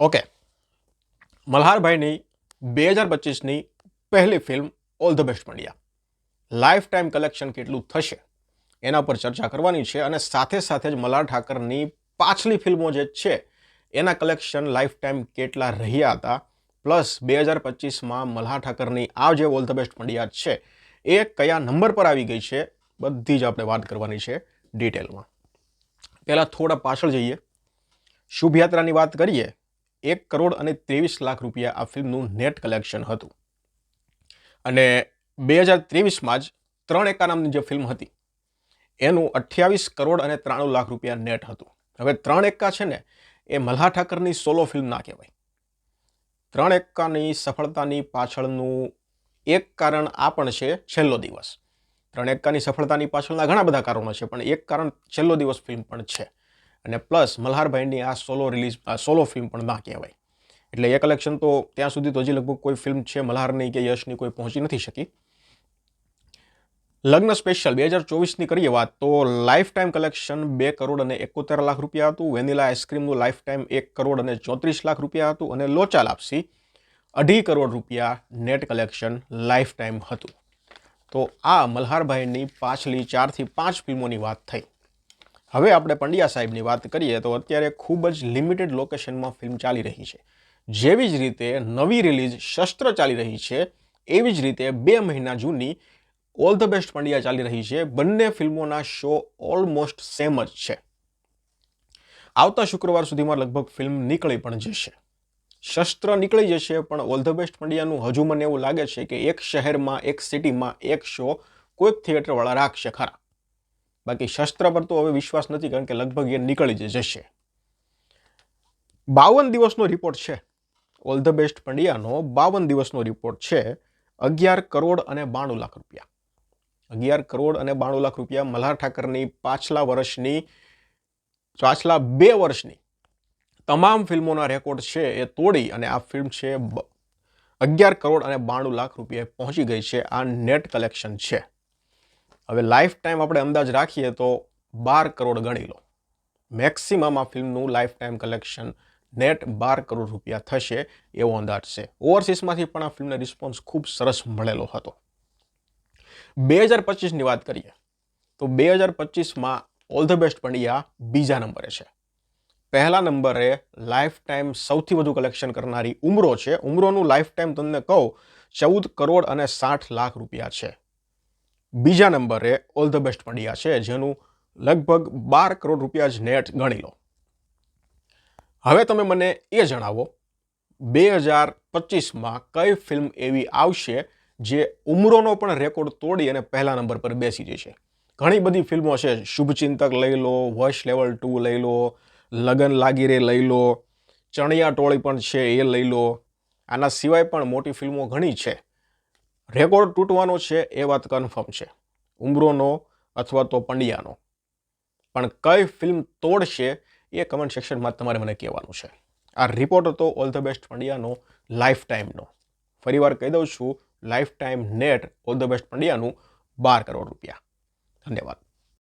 Okay મલ્હારભાઈની બે હજાર પચીસની પહેલી film all the best Pandya lifetime collection કેટલું થશે એના પર ચર્ચા કરવાની છે અને સાથે સાથે જ મલ્હાર ઠાકરની પાછલી ફિલ્મો જે છે એના કલેક્શન લાઈફ ટાઈમ કેટલા રહ્યા હતા પ્લસ બે હજાર પચીસમાં મલ્હાર ઠાકરની આ જે ઓલ ધ બેસ્ટ મંડિયા છે એ કયા નંબર પર આવી ગઈ છે બધી જ આપણે વાત કરવાની છે ડિટેલમાં પહેલાં થોડા પાછળ જઈએ શુભયાત્રાની વાત કરીએ. એક કરોડ અને ત્રેવીસ લાખ રૂપિયા આ ફિલ્મનું નેટ કલેક્શન હતું. અને બે હજાર ત્રેવીસમાં જ ત્રણ એકા નામની જે ફિલ્મ હતી, એનું અઠ્યાવીસ કરોડ અને ત્રાણું લાખ રૂપિયા નેટ હતું. હવે ત્રણ એકા છે ને, એ મલ્હાર ઠાકરની સોલો ફિલ્મ ના કહેવાય. ત્રણ એકાની સફળતાની પાછળનું એક કારણ આ પણ છે છેલ્લો દિવસ. ત્રણ એકાની સફળતાની પાછળના ઘણા બધા કારણો છે, પણ એક કારણ છેલ્લો દિવસ ફિલ્મ પણ છે. અને પ્લસ મલ્હારભાઈની આ સોલો રિલીઝ સોલો ફિલ્મ પણ ના કહેવાય. એટલે એ કલેક્શન તો ત્યાં સુધી તો હજી લગભગ કોઈ ફિલ્મ છે મલ્હારની કે યશની કોઈ પહોંચી નથી શકી. લગ્ન સ્પેશિયલ બે હજાર ચોવીસની કરીએ વાત તો લાઈફ ટાઈમ કલેક્શન બે કરોડ અને એકોતેર લાખ રૂપિયા હતું, વેનીલા આઈસ્ક્રીમનું લાઈફ ટાઈમ એક કરોડ અને ચોત્રીસ લાખ રૂપિયા હતું અને લોચા લાપસી અઢી કરોડ રૂપિયા નેટ કલેક્શન લાઈફ ટાઈમ હતું. તો આ મલ્હારભાઈની પાછલી ચારથી પાંચ ફિલ્મોની વાત થઈ. હવે આપણે પંડ્યા સાહેબની વાત કરીએ તો અત્યારે ખૂબ જ લિમિટેડ લોકેશનમાં ફિલ્મ ચાલી રહી છે. જેવી જ રીતે નવી રિલીઝ શસ્ત્ર ચાલી રહી છે, એવી જ રીતે બે મહિના જૂની ઓલ ધ બેસ્ટ પંડ્યા ચાલી રહી છે. બંને ફિલ્મોના શો ઓલમોસ્ટ સેમ જ છે. આવતા શુક્રવાર સુધીમાં લગભગ ફિલ્મ નીકળી પણ જશે. શસ્ત્ર નીકળી જશે, પણ ઓલ ધ બેસ્ટ પંડ્યાનું હજુ મને એવું લાગે છે કે એક શહેરમાં, એક સિટીમાં એક શો કોઈક થિયેટરવાળા રાખશે ખરા. બાકી શસ્ત્ર પર તો હવે વિશ્વાસ નથી, કારણ કે લગભગ એ નીકળી જશે. બાવન દિવસનો રિપોર્ટ છે. ઓલ ધ બેસ્ટ પંડ્યાનો બાવન દિવસનો રિપોર્ટ છે. અગિયાર કરોડ અને બાણું લાખ રૂપિયા. અગિયાર કરોડ અને બાણું લાખ રૂપિયા મલ્હાર ઠાકરની પાછલા વર્ષની, પાછલા બે વર્ષની તમામ ફિલ્મોના રેકોર્ડ છે એ તોડી અને આ ફિલ્મ છે અગિયાર કરોડ અને બાણું લાખ રૂપિયા પહોંચી ગઈ છે. આ નેટ કલેક્શન છે. હવે લાઈફ ટાઈમ આપણે અંદાજ રાખીએ તો બાર કરોડ ગણી લો. મેક્સિમમ આ ફિલ્મનું લાઈફ ટાઈમ કલેક્શન નેટ બાર કરોડ રૂપિયા થશે એવો અંદાજ છે. ઓવરસીસમાંથી પણ આ ફિલ્મને રિસ્પોન્સ ખૂબ સરસ મળેલો હતો. બે હજાર પચીસની વાત કરીએ, તો બે હજાર પચીસમાં ઓલ ધ બેસ્ટ પંડ્યા બીજા નંબરે છે. પહેલા નંબરે લાઈફ ટાઈમ સૌથી વધુ કલેક્શન કરનારી ઉમરો છે. ઉમરોનું લાઈફ ટાઈમ તમને કહું, ચૌદ કરોડ અને સાઠ લાખ રૂપિયા છે. બીજા નંબરે ઓલ ધ બેસ્ટ પંડ્યા છે, જેનું લગભગ બાર કરોડ રૂપિયા જ નેટ ગણી લો. હવે તમે મને એ જણાવો, બે હજાર પચીસમાં કઈ ફિલ્મ એવી આવશે જે ઉમરોનો પણ રેકોર્ડ તોડી અને પહેલા નંબર પર બેસી જશે? ઘણી બધી ફિલ્મો છે શુભચિંતક લઈ લો વોઇસ લેવલ ટુ લઈ લો, લગન લાગી રે લઈ લો, ચણિયા ટોળી પણ છે એ લઈ લો. આના સિવાય પણ મોટી ફિલ્મો ઘણી છે. રેકોર્ડ તૂટવાનો છે એ વાત કન્ફર્મ છે. ઉમરોનો અથવા તો પંડ્યાનો. પણ કઈ ફિલ્મ તોડશે એ કમેન્ટ સેક્શનમાં તમારે મને કહેવાનું છે. આ રિપોર્ટ હતો ઓલ ધ બેસ્ટ પંડ્યાનો લાઈફ ટાઈમનો ફરીવાર કહી દઉં છું lifetime net all the best પંડ્યાનું બાર કરોડ રૂપિયા. ધન્યવાદ.